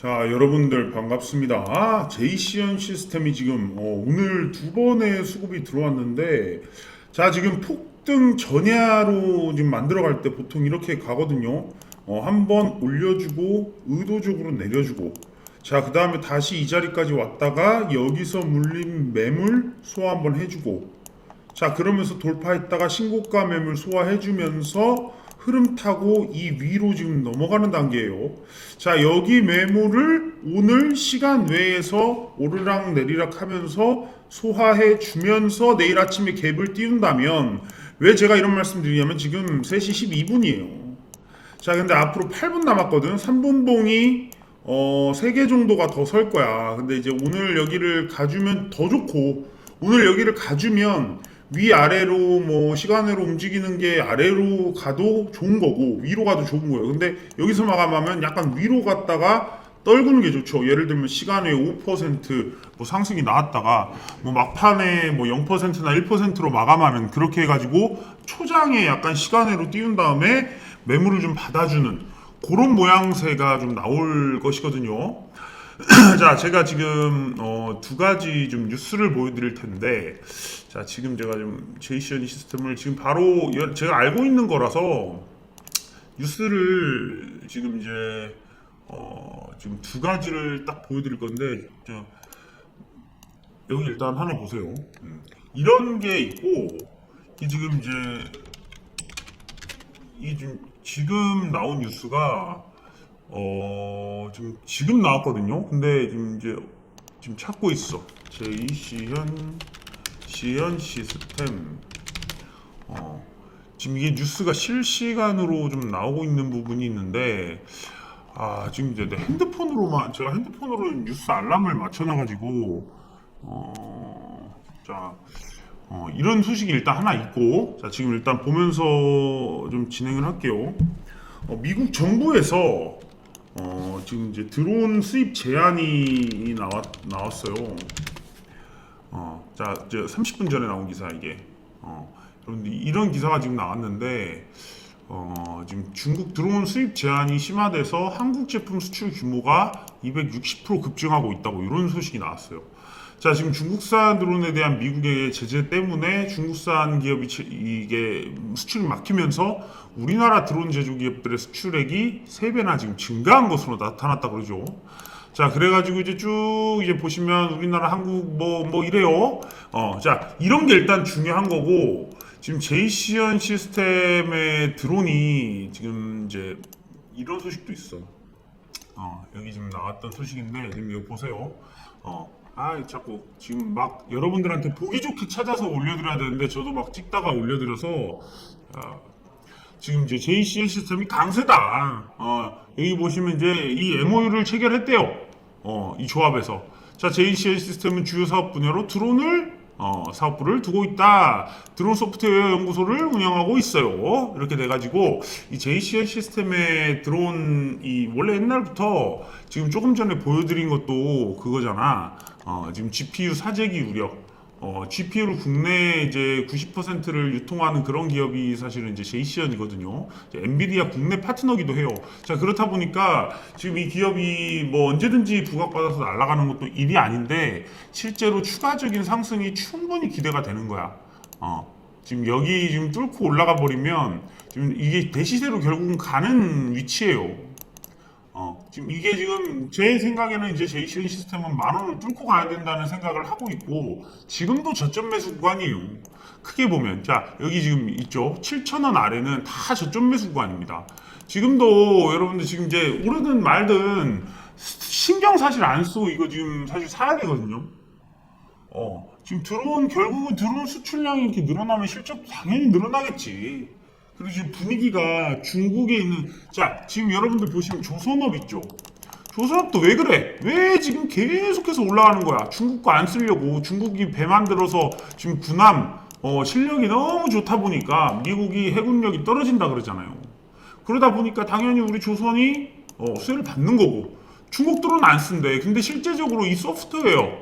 자, 여러분들 반갑습니다. 아, 제이시언 시스템이 지금 어, 오늘 두 번의 수급이 들어왔는데, 자, 지금 폭등 전야로 지금 만들어갈 때 보통 이렇게 가거든요. 어, 한번 올려주고 의도적으로 내려주고, 자, 그 다음에 다시 이 자리까지 왔다가 여기서 물린 매물 소화 한번 해주고, 자, 그러면서 돌파했다가 신고가 매물 소화해주면서 흐름 타고 이 위로 지금 넘어가는 단계예요. 자, 여기 매물을 오늘 시간 외에서 오르락 내리락 하면서 소화해 주면서 내일 아침에 갭을 띄운다면 왜 제가 이런 말씀 드리냐면 지금 3시 12분이에요. 자, 근데 앞으로 8분 남았거든. 3분 봉이 어, 3개 정도가 더 설 거야. 근데 이제 오늘 여기를 가주면 더 좋고, 오늘 여기를 가주면 위아래로 뭐 시간으로 움직이는 게 아래로 가도 좋은 거고, 위로 가도 좋은 거예요. 근데 여기서 마감하면 약간 위로 갔다가 떨구는 게 좋죠. 예를 들면 시간에 5%뭐 상승이 나왔다가 뭐 막판에 뭐 0%나 1%로 마감하는 그렇게 해가지고 초장에 약간 시간으로 띄운 다음에 매물을 좀 받아주는 그런 모양새가 좀 나올 것이거든요. 자, 제가 지금 어, 두 가지 좀 뉴스를 보여드릴 텐데, 자, 지금 제가 좀 제이시언 시스템을 지금 바로 여- 제가 알고 있는 거라서 뉴스를 지금 이제 어, 지금 두 가지를 딱 보여드릴 건데, 저, 여기 일단 하나 보세요. 음. 이런 게 있고, 이 지금 이제 이 지금 지금 나온 뉴스가 어 지금 지금 나왔거든요. 근데 지금 이제 지금 찾고 있어. 제이시현 시현 시스템. 어 지금 이게 뉴스가 실시간으로 좀 나오고 있는 부분이 있는데 아 지금 이제 내 핸드폰으로만 제가 핸드폰으로 뉴스 알람을 맞춰놔 가지고 어 자 어, 이런 소식이 일단 하나 있고, 자, 지금 일단 보면서 좀 진행을 할게요. 어, 미국 정부에서 어, 지금 이제 드론 수입 제한이 나왔, 나왔어요. 어, 자, 이제 30분 전에 나온 기사 이게. 어, 여러분들 이런 기사가 지금 나왔는데, 어, 지금 중국 드론 수입 제한이 심화돼서 한국 제품 수출 규모가 260% 급증하고 있다고 이런 소식이 나왔어요. 자, 지금 중국산 드론에 대한 미국의 제재 때문에 중국산 기업이 치- 이게 수출이 막히면서 우리나라 드론 제조 기업들의 수출액이 3배나 지금 증가한 것으로 나타났다 그러죠. 자, 그래가지고 이제 쭉 이제 보시면 우리나라 한국 뭐, 뭐 이래요. 어, 자, 이런 게 일단 중요한 거고, 지금 제이시언 시스템의 드론이 지금 이제 이런 소식도 있어. 어, 여기 지금 나왔던 소식인데 지금 이거 보세요. 어, 아, 자꾸 지금 막 여러분들한테 보기 좋게 찾아서 올려드려야 되는데 저도 막 찍다가 올려드려서 아, 지금 이제 JCL 시스템이 강세다. 어, 여기 보시면 이제 이 MOU를 체결했대요. 어, 이 조합에서. 자, JCL 시스템은 주요 사업 분야로 드론을 어, 사업부를 두고 있다. 드론 소프트웨어 연구소를 운영하고 있어요. 이렇게 돼가지고 이 JCL 시스템의 드론 이 원래 옛날부터 지금 조금 전에 보여드린 것도 그거잖아. 어, 지금 GPU 사재기 우력. 어, GPU를 국내 이제 90%를 유통하는 그런 기업이 사실은 이제 제이시언이거든요. 엔비디아 국내 파트너기도 해요. 자, 그렇다 보니까 지금 이 기업이 뭐 언제든지 부각받아서 날아가는 것도 일이 아닌데 실제로 추가적인 상승이 충분히 기대가 되는 거야. 어. 지금 여기 지금 뚫고 올라가 버리면 지금 이게 대시세로 결국은 가는 위치예요. 어, 지금 이게 지금 제 생각에는 이제 제이시언 시스템은 만 원을 뚫고 가야 된다는 생각을 하고 있고 지금도 저점 매수 구간이에요. 크게 보면 자 여기 지금 있죠 7천 원 아래는 다 저점 매수 구간입니다. 지금도 여러분들 지금 이제 오르든 말든 신경 사실 안 쓰고 이거 지금 사실 사야 되거든요. 어, 지금 드론 결국은 드론 수출량이 이렇게 늘어나면 실적도 당연히 늘어나겠지. 그리고 지금 분위기가 중국에 있는 자 지금 여러분들 보시면 조선업 있죠. 조선업도 왜 그래? 왜 지금 계속해서 올라가는 거야? 중국 거 안 쓰려고 중국이 배 만들어서 지금 군함 어, 실력이 너무 좋다 보니까 미국이 해군력이 떨어진다 그러잖아요. 그러다 보니까 당연히 우리 조선이 어, 수혜를 받는 거고 중국들은 안 쓴대. 근데 실제적으로 이 소프트웨어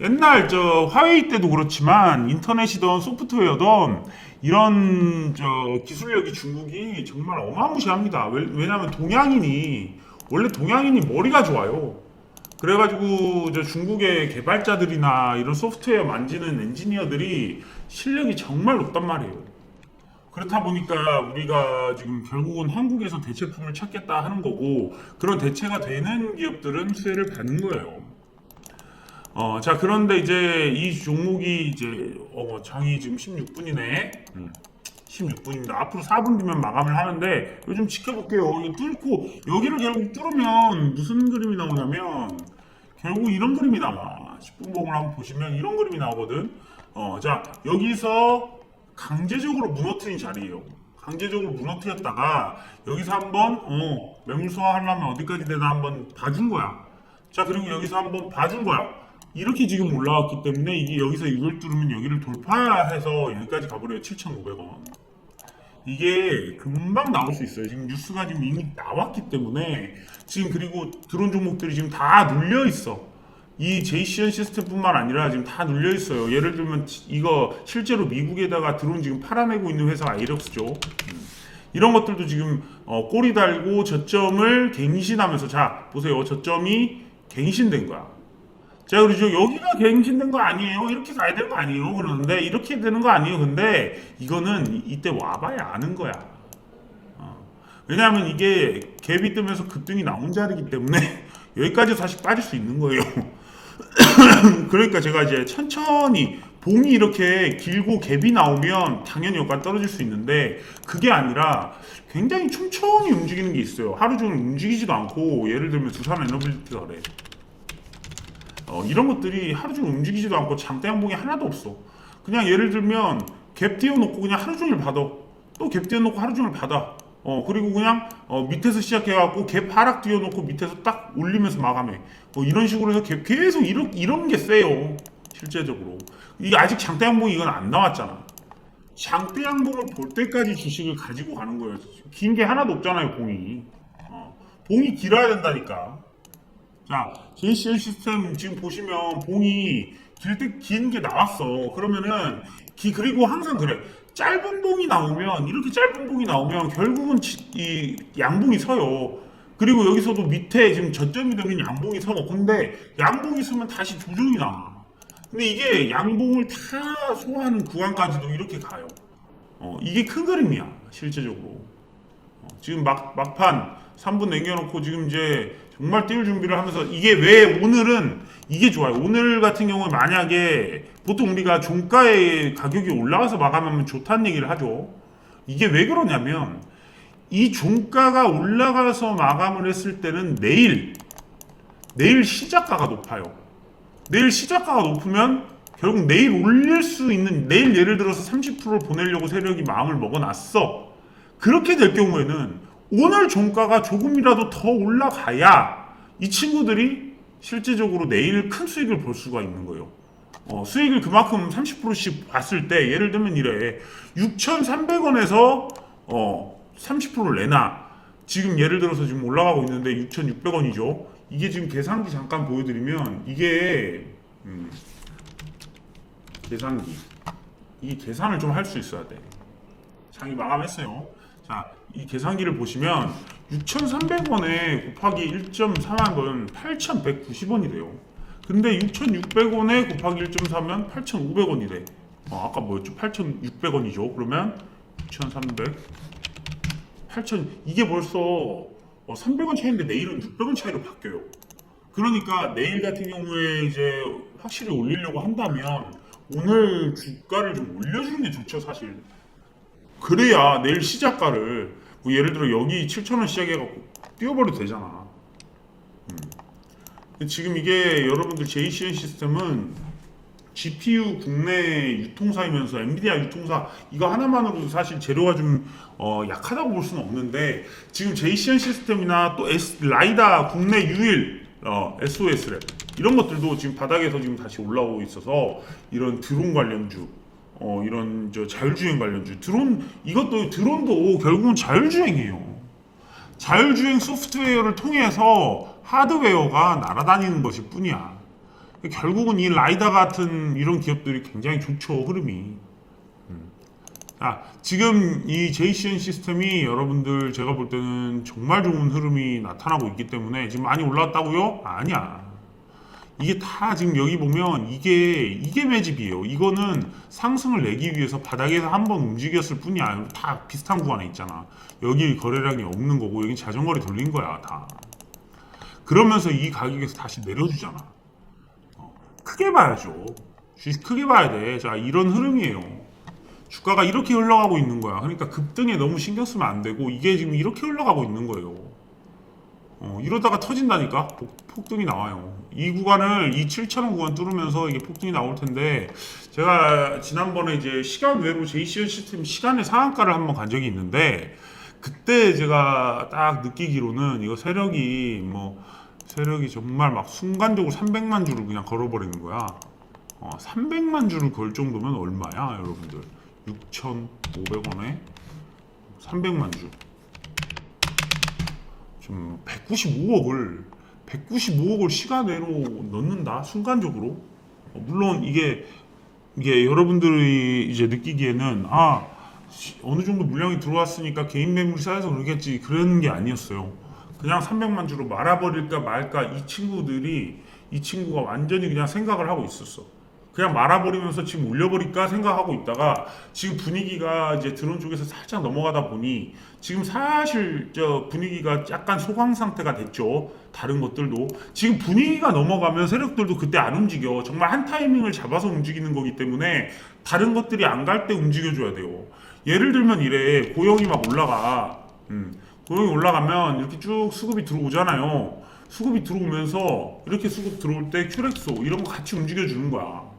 옛날 저 화웨이 때도 그렇지만 인터넷이던 소프트웨어던 이런 저 기술력이 중국이 정말 어마무시합니다. 왜, 왜냐하면 동양인이 원래 동양인이 머리가 좋아요. 그래가지고 저 중국의 개발자들이나 이런 소프트웨어 만지는 엔지니어들이 실력이 정말 높단 말이에요. 그렇다 보니까 우리가 지금 결국은 한국에서 대체품을 찾겠다 하는 거고 그런 대체가 되는 기업들은 수혜를 받는 거예요. 어, 자 그런데 이제 이 종목이 이제 어, 장이 지금 16분이네. 16분입니다. 앞으로 4분 뒤면 마감을 하는데 요즘 지켜볼게요. 이거 뚫고 여기를 결국 뚫으면 무슨 그림이 나오냐면 결국 이런 그림이 나와. 10분 봉을 한번 보시면 이런 그림이 나오거든. 어, 자 여기서 강제적으로 무너뜨린 자리예요. 강제적으로 무너뜨렸다가 여기서 한번 어, 매물 소화하려면 어디까지 되나 한번 봐준 거야. 자 그리고 여기서 한번 봐준 거야. 이렇게 지금 올라왔기 때문에 이게 여기서 이걸 뚫으면 여기를 돌파해서 여기까지 가버려요. 7,500원. 이게 금방 나올 수 있어요. 지금 뉴스가 지금 이미 나왔기 때문에 지금 그리고 드론 종목들이 지금 다 눌려 있어. 이 제이시언 시스템뿐만 아니라 지금 다 눌려 있어요. 예를 들면 이거 실제로 미국에다가 드론 지금 팔아내고 있는 회사가 아이럭스죠. 음. 이런 것들도 지금 어, 꼬리 달고 저점을 갱신하면서 자 보세요. 저점이 갱신된 거야. 자 그러죠. 여기가 갱신된 거 아니에요. 이렇게 가야 되는 거 아니에요. 그러는데 이렇게 되는 거 아니에요. 근데 이거는 이- 이때 와봐야 아는 거야. 어. 왜냐하면 이게 갭이 뜨면서 급등이 나온 자리이기 때문에 여기까지 다시 빠질 수 있는 거예요. 그러니까 제가 이제 천천히 봉이 이렇게 길고 갭이 나오면 당연히 여기까지 떨어질 수 있는데 그게 아니라 굉장히 천천히 움직이는 게 있어요. 하루 종일 움직이지도 않고 예를 들면 두산 에너빌리티가 그래. 어, 이런 것들이 하루 종일 움직이지도 않고 장대 양봉이 하나도 없어. 그냥 예를 들면 갭 띄워놓고 그냥 하루 종일 받아. 또 갭 띄워놓고 하루 종일 받아. 어 그리고 그냥 어, 밑에서 시작해갖고 갭 하락 띄워놓고 밑에서 딱 올리면서 마감해. 어, 이런 식으로 해서 갭 계속 이런 이런 게 세요. 실제적으로 이게 아직 장대 양봉 이건 안 나왔잖아. 장대 양봉을 볼 때까지 주식을 가지고 가는 거예요. 긴 게 하나도 없잖아요, 봉이. 어, 봉이 길어야 된다니까. 자, JCL 시스템 지금 보시면 봉이 길때긴게 나왔어. 그러면은 기 그리고 항상 그래. 짧은 봉이 나오면 이렇게 짧은 봉이 나오면 결국은 지- 이 양봉이 서요. 그리고 여기서도 밑에 지금 저점이 되면 양봉이 서고 근데 양봉이 서면 다시 조정이 나와. 근데 이게 양봉을 다 소화하는 구간까지도 이렇게 가요. 어, 이게 큰 그림이야 실제적으로. 어, 지금 막 막판 3분 남겨놓고 지금 이제 정말 띄울 준비를 하면서 이게 왜 오늘은 이게 좋아요. 오늘 같은 경우에 만약에 보통 우리가 종가의 가격이 올라가서 마감하면 좋다는 얘기를 하죠. 이게 왜 그러냐면 이 종가가 올라가서 마감을 했을 때는 내일 내일 시작가가 높아요. 내일 시작가가 높으면 결국 내일 올릴 수 있는 내일 예를 들어서 30%를 보내려고 세력이 마음을 먹어놨어. 그렇게 될 경우에는 오늘 종가가 조금이라도 더 올라가야 이 친구들이 실제적으로 내일 큰 수익을 볼 수가 있는 거예요. 어, 수익을 그만큼 30%씩 봤을 때 예를 들면 이래 6,300원에서 어, 30%를 내놔 지금 예를 들어서 지금 올라가고 있는데 6,600원이죠. 이게 지금 계산기 잠깐 보여드리면 이게 음, 계산기 이 계산을 좀 할 수 있어야 돼. 장이 마감했어요. 자, 이 계산기를 보시면 6,300원에 곱하기 1.4만 원 8,190원이 돼요. 근데 6,600원에 곱하기 1.4면 8,500원이 래. 어, 아까 뭐였죠? 8,600원이죠. 그러면 6,300 8,000 이게 벌써 어, 300원 차이인데 내일은 600원 차이로 바뀌어요. 그러니까 내일 같은 경우에 이제 확실히 올리려고 한다면 오늘 주가를 좀 올려주는 게 좋죠, 사실. 그래야 내일 시작가를 뭐 예를 들어 여기 7,000원 시작해갖고 띄워버려도 되잖아. 음. 지금 이게 여러분들 JCN 시스템은 GPU 국내 유통사이면서 엔비디아 유통사 이거 하나만으로도 사실 재료가 좀 어, 약하다고 볼 수는 없는데 지금 JCN 시스템이나 또 S, 라이다 국내 유일 어, SOS랩 이런 것들도 지금 바닥에서 지금 다시 올라오고 있어서 이런 드론 관련주 어, 이런 저 자율주행 관련주 드론 이것도 드론도 결국은 자율주행이에요. 자율주행 소프트웨어를 통해서 하드웨어가 날아다니는 것일 뿐이야. 결국은 이 라이다 같은 이런 기업들이 굉장히 좋죠 흐름이. 음. 아, 지금 이 JCN 시스템이 여러분들 제가 볼 때는 정말 좋은 흐름이 나타나고 있기 때문에 지금 많이 올라왔다고요? 아니야. 이게 다 지금 여기 보면 이게 이게 매집이에요. 이거는 상승을 내기 위해서 바닥에서 한번 움직였을 뿐이 아니라 다 비슷한 구간에 있잖아. 여기 거래량이 없는 거고 여기 자전거리 돌린 거야 다. 그러면서 이 가격에서 다시 내려주잖아. 어, 크게 봐야죠. 주식 크게 봐야 돼. 자 이런 흐름이에요. 주가가 이렇게 흘러가고 있는 거야. 그러니까 급등에 너무 신경 쓰면 안 되고 이게 지금 이렇게 흘러가고 있는 거예요. 어, 이러다가 터진다니까 폭, 폭등이 나와요. 이 구간을 이 7,000원 구간 뚫으면서 이게 폭등이 나올 텐데 제가 지난번에 이제 시간 외로 JCN 시스템 시간의 상한가를 한번 간 적이 있는데 그때 제가 딱 느끼기로는 이거 세력이 뭐 세력이 정말 막 순간적으로 300만 주를 그냥 걸어버리는 거야. 어, 300만 주를 걸 정도면 얼마야, 여러분들? 6,500원에 300만 주. 지금 195억을 195억을 시간 외로 넣는다 순간적으로. 어, 물론 이게 이게 여러분들이 이제 느끼기에는 아 시- 어느 정도 물량이 들어왔으니까 개인 매물이 쌓여서 그러겠지 그런 게 아니었어요. 그냥 300만 주로 말아버릴까 말까 이 친구들이 이 친구가 완전히 그냥 생각을 하고 있었어 그냥 말아버리면서 지금 올려버릴까 생각하고 있다가 지금 분위기가 이제 드론 쪽에서 살짝 넘어가다 보니 지금 사실 저 분위기가 약간 소강 상태가 됐죠. 다른 것들도 지금 분위기가 넘어가면 세력들도 그때 안 움직여. 정말 한 타이밍을 잡아서 움직이는 거기 때문에 다른 것들이 안 갈 때 움직여줘야 돼요. 예를 들면 이래 고용이 막 올라가. 음, 고용이 올라가면 이렇게 쭉 수급이 들어오잖아요. 수급이 들어오면서 이렇게 수급 들어올 때 큐렉소 이런 거 같이 움직여주는 거야.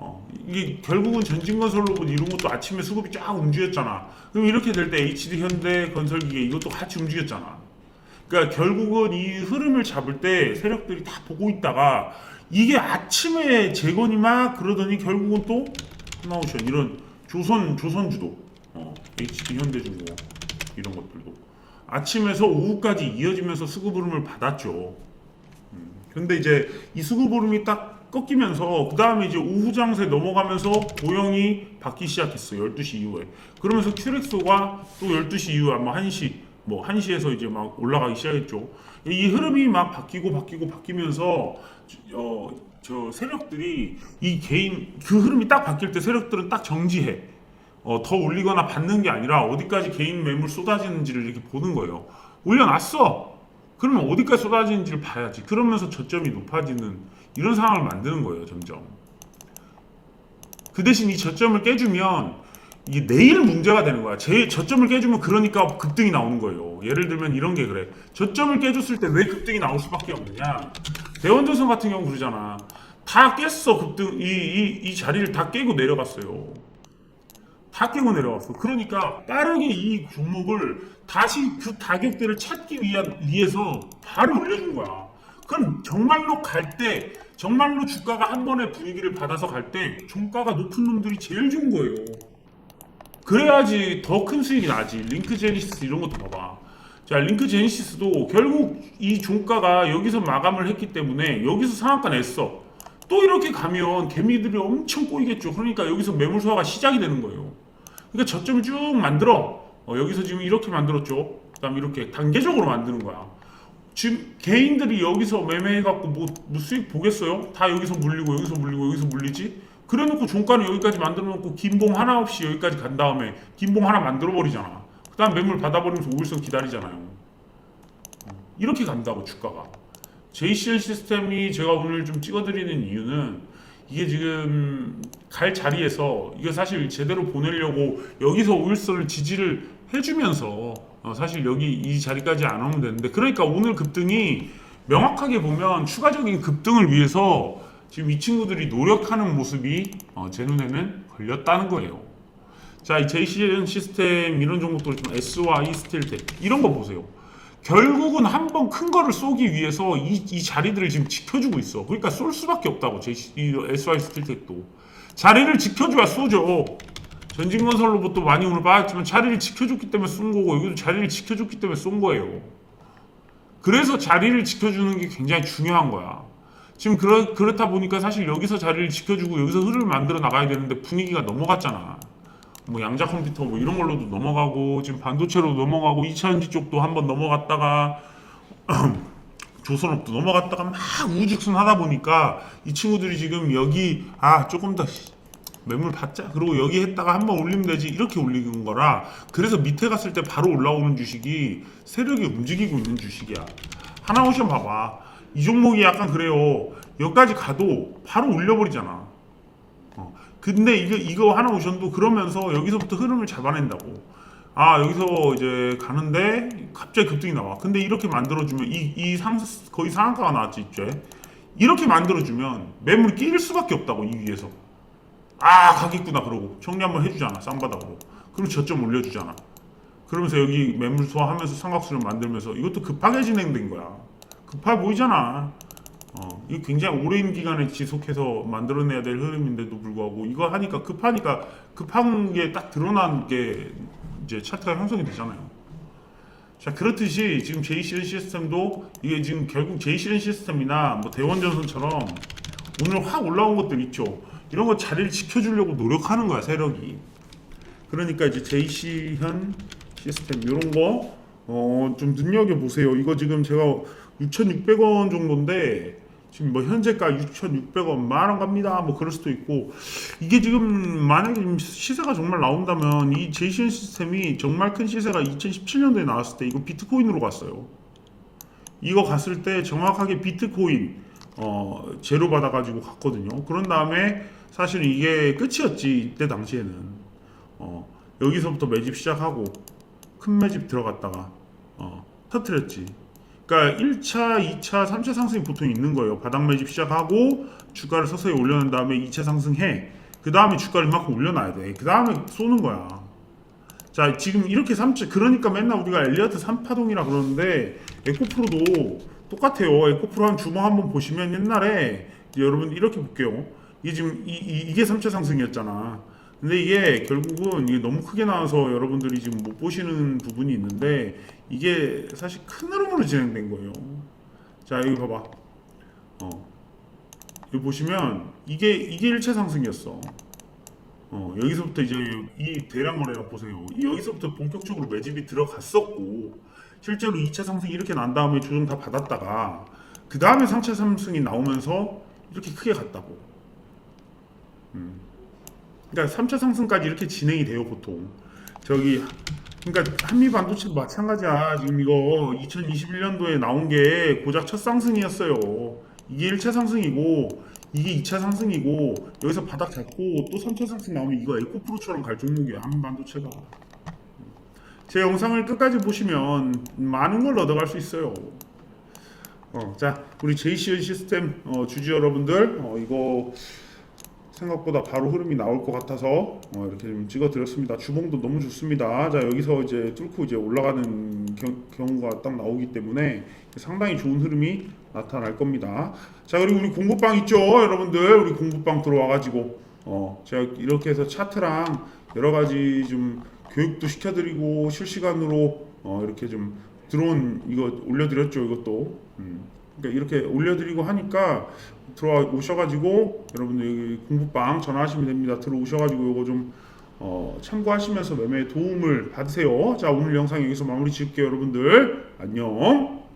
어, 이게 결국은 전진건설 로봇 이런 것도 아침에 수급이 쫙 움직였잖아. 그럼 이렇게 될 때 HD 현대 건설기계 이것도 같이 움직였잖아. 그러니까 결국은 이 흐름을 잡을 때 세력들이 다 보고 있다가 이게 아침에 재건이 막 그러더니 결국은 또 하나오션 이런 조선 조선 주도 어, HD 현대중공 이런 것들도 아침에서 오후까지 이어지면서 수급 흐름을 받았죠. 근데 이제 이 수급 흐름이 딱 꺾이면서 그 다음에 이제 오후 장세 넘어가면서 고용이 받기 시작했어 12시 이후에. 그러면서 큐렉소가 또 12시 이후에 아마 1시 뭐 1시에서 이제 막 올라가기 시작했죠. 이 흐름이 막 바뀌고 바뀌고 바뀌면서 어, 저 세력들이 이 개인 그 흐름이 딱 바뀔 때 세력들은 딱 정지해. 어, 더 올리거나 받는 게 아니라 어디까지 개인 매물 쏟아지는지를 이렇게 보는 거예요. 올려놨어. 그러면 어디까지 쏟아지는지를 봐야지. 그러면서 저점이 높아지는 이런 상황을 만드는 거예요, 점점. 그 대신 이 저점을 깨주면 이게 내일 문제가 되는 거야. 제 저점을 깨주면 그러니까 급등이 나오는 거예요. 예를 들면 이런 게 그래. 저점을 깨줬을 때 왜 급등이 나올 수밖에 없느냐? 대원조선 같은 경우 그러잖아. 다 깼어 급등 이 이 이 자리를 다 깨고 내려갔어요. 다 깨고 내려왔어. 그러니까 빠르게 이 종목을 다시 그 가격대를 찾기 위한 위해서 바로 올려준 거야. 그럼 정말로 갈 때, 정말로 주가가 한 번에 분위기를 받아서 갈 때 종가가 높은 놈들이 제일 좋은 거예요. 그래야지 더 큰 수익이 나지. 링크 제니시스 이런 것도 봐봐. 자, 링크 제니시스도 결국 이 종가가 여기서 마감을 했기 때문에 여기서 상한가 냈어. 또 이렇게 가면 개미들이 엄청 꼬이겠죠. 그러니까 여기서 매물 소화가 시작이 되는 거예요. 그러니까 저점을 쭉 만들어. 어, 여기서 지금 이렇게 만들었죠. 그 다음 이렇게 단계적으로 만드는 거야. 지금 개인들이 여기서 매매해갖고 뭐, 뭐 수익 보겠어요? 다 여기서 물리고 여기서 물리고 여기서 물리지? 그래놓고 종가는 여기까지 만들어놓고 긴봉 하나 없이 여기까지 간 다음에 긴봉 하나 만들어버리잖아. 그 다음 매물 받아버리면서 5일선 기다리잖아요. 어, 이렇게 간다고 주가가. JCL 시스템이 제가 오늘 좀 찍어드리는 이유는 이게 지금 갈 자리에서 이게 사실 제대로 보내려고 여기서 우일선을 지지를 해주면서 어, 사실 여기 이 자리까지 안 오면 되는데 그러니까 오늘 급등이 명확하게 보면 추가적인 급등을 위해서 지금 이 친구들이 노력하는 모습이 어, 제 눈에는 걸렸다는 거예요. 자, 이 JCN 시스템 이런 종목들 좀 SY 스틸텍 이런 거 보세요. 결국은 한 번 큰 거를 쏘기 위해서 이, 이 자리들을 지금 지켜주고 있어. 그러니까 쏠 수밖에 없다고 JC, 이 SY 스틸텍도 자리를 지켜줘야 쏘죠. 전진건설 로봇도 많이 오늘 빠졌지만 자리를 지켜줬기 때문에 쏜 거고 여기도 자리를 지켜줬기 때문에 쏜 거예요. 그래서 자리를 지켜주는 게 굉장히 중요한 거야. 지금 그렇, 그렇다 보니까 사실 여기서 자리를 지켜주고 여기서 흐름을 만들어 나가야 되는데 분위기가 넘어갔잖아. 뭐 양자 컴퓨터 뭐 이런 걸로도 넘어가고 지금 반도체로 넘어가고 2차전지 쪽도 한번 넘어갔다가 조선업도 넘어갔다가 막 우직순 하다 보니까 이 친구들이 지금 여기 아 조금 더 매물 받자. 그리고 여기 했다가 한번 올리면 되지. 이렇게 올리는 거라. 그래서 밑에 갔을 때 바로 올라오는 주식이 세력이 움직이고 있는 주식이야. 하나오션 봐봐. 이 종목이 약간 그래요. 여기까지 가도 바로 올려버리잖아. 어. 근데 이거 이거 하나오션도 그러면서 여기서부터 흐름을 잡아낸다고. 아 여기서 이제 가는데 갑자기 급등이 나와. 근데 이렇게 만들어주면 이, 이 상, 거의 상한가가 나왔지 이제. 이렇게 만들어주면 매물이 끼일 수밖에 없다고 이 위에서 아 가겠구나 그러고. 정리 한번 해주잖아? 쌍바닥으로. 그리고 저점 올려주잖아? 그러면서 여기 매물 소화하면서 삼각수를 만들면서 이것도 급하게 진행된 거야. 급해 보이잖아. 어, 이거 굉장히 오랜 기간에 지속해서 만들어내야 될 흐름인데도 불구하고 이거 하니까 급하니까 급한 게 딱 드러난 게 이제 차트가 형성이 되잖아요. 자 그렇듯이 지금 제이시렌 시스템도 이게 지금 결국 제이시렌 시스템이나 뭐 대원전선처럼 오늘 확 올라온 것들 있죠. 이런 거 자리를 지켜주려고 노력하는 거야 세력이. 그러니까 이제 제이시현 시스템 이런 거 어, 좀 눈여겨 보세요. 이거 지금 제가 6,600원 정도인데 지금 뭐 현재가 6,600원 만원 갑니다. 뭐 그럴 수도 있고 이게 지금 만약에 시세가 정말 나온다면 이 제이시현 시스템이 정말 큰 시세가 2017년도에 나왔을 때 이거 비트코인으로 갔어요. 이거 갔을 때 정확하게 비트코인 어, 제로 받아가지고 갔거든요. 그런 다음에 사실 이게 끝이었지 이때 당시에는 어, 여기서부터 매집 시작하고 큰 매집 들어갔다가 어, 터트렸지. 그러니까 1차, 2차, 3차 상승이 보통 있는 거예요. 바닥 매집 시작하고 주가를 서서히 올려놓은 다음에 2차 상승해. 그 다음에 주가를 이만큼 올려놔야 돼. 그 다음에 쏘는 거야. 자 지금 이렇게 3차 그러니까 맨날 우리가 엘리어트 3파동이라 그러는데 에코프로도 똑같아요. 에코프로 한 주봉 한번 보시면 옛날에 여러분 이렇게 볼게요. 이게 지금 이, 이, 게 3차 상승이었잖아. 근데 이게 결국은 이게 너무 크게 나와서 여러분들이 지금 못 보시는 부분이 있는데 이게 사실 큰 흐름으로 진행된 거예요. 자 여기 봐봐. 어. 여기 보시면 이게 이게 1차 상승이었어. 어, 여기서부터 이제 이 대량 거래량 보세요. 여기서부터 본격적으로 매집이 들어갔었고 실제로 2차 상승이 이렇게 난 다음에 조정 다 받았다가 그 다음에 3차 상승이 나오면서 이렇게 크게 갔다고. 음. 그러니까 3차 상승까지 이렇게 진행이 돼요 보통. 저기 그러니까 한미 반도체도 마찬가지야. 지금 이거 2021년도에 나온 게 고작 첫 상승이었어요. 이게 1차 상승이고 이게 2차 상승이고 여기서 바닥 잡고 또 3차 상승 나오면 이거 에코프로처럼 갈 종목이야 한미 반도체가. 제 영상을 끝까지 보시면 많은 걸 얻어갈 수 있어요. 어, 자, 우리 JCN 시스템 어, 주주 여러분들 어, 이거 생각보다 바로 흐름이 나올 것 같아서 어, 이렇게 좀 찍어드렸습니다. 주봉도 너무 좋습니다. 자, 여기서 이제 뚫고 이제 올라가는 경, 경우가 딱 나오기 때문에 상당히 좋은 흐름이 나타날 겁니다. 자, 그리고 우리 공부방 있죠, 여러분들. 우리 공부방 들어와가지고 어, 제가 이렇게 해서 차트랑 여러 가지 좀 교육도 시켜드리고 실시간으로 어, 이렇게 좀 들어온 이거 올려드렸죠, 이것도. 음. 그러니까 이렇게 올려드리고 하니까 들어와 오셔가지고 여러분들 여기 공부방 전화하시면 됩니다. 들어오셔가지고 이거 좀 어, 참고하시면서 매매에 도움을 받으세요. 자 오늘 영상 여기서 마무리 지을게요, 여러분들. 안녕.